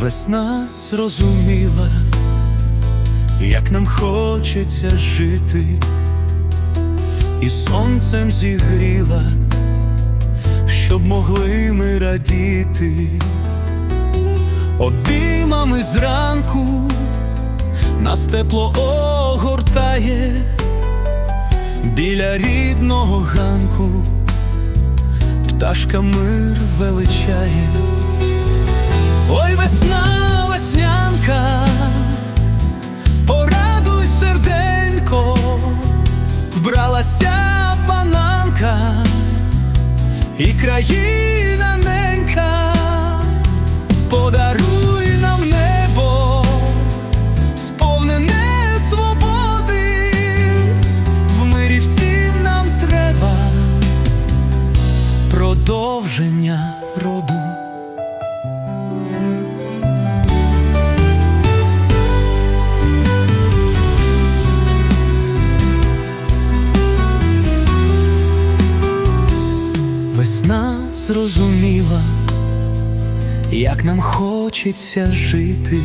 Весна зрозуміла, як нам хочеться жити, і сонцем зігріла, щоб могли ми радіти, обіймами зранку нас тепло огортає. Біля рідного ганку, пташка мир величає. Ой, весна, веснянка, порадуй серденько, вбралася пананка і країна ненька, подаруй нам небо, сповнене свободи, в мирі всім нам треба продовження роду. Зрозуміла, як нам хочеться жити,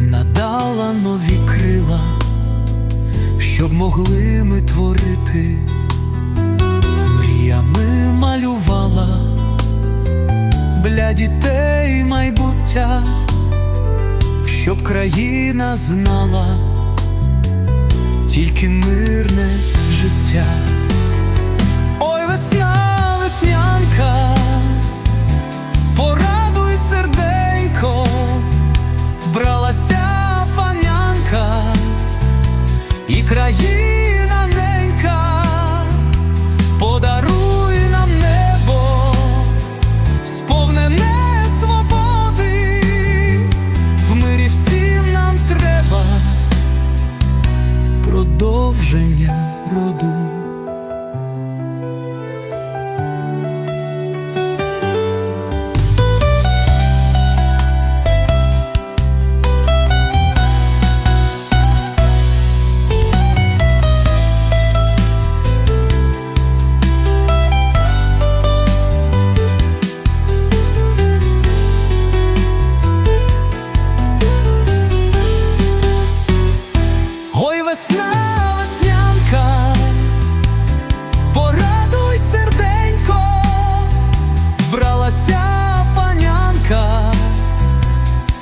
надала нові крила, щоб могли ми творити, мріями малювала для дітей майбуття, щоб країна знала тільки мирне життя. Ой, весна, і країна ненька, подаруй нам небо, сповнене свободи, в мирі всім нам треба продовження.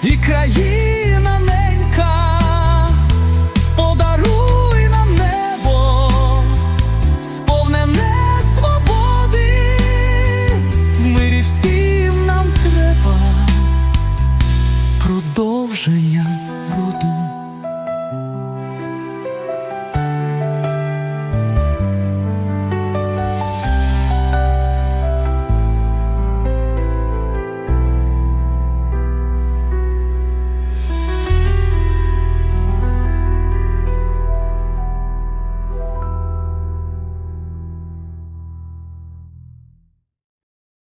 і країна ненька, подаруй нам небо, сповнене свободи, в мирі всім нам треба продовження.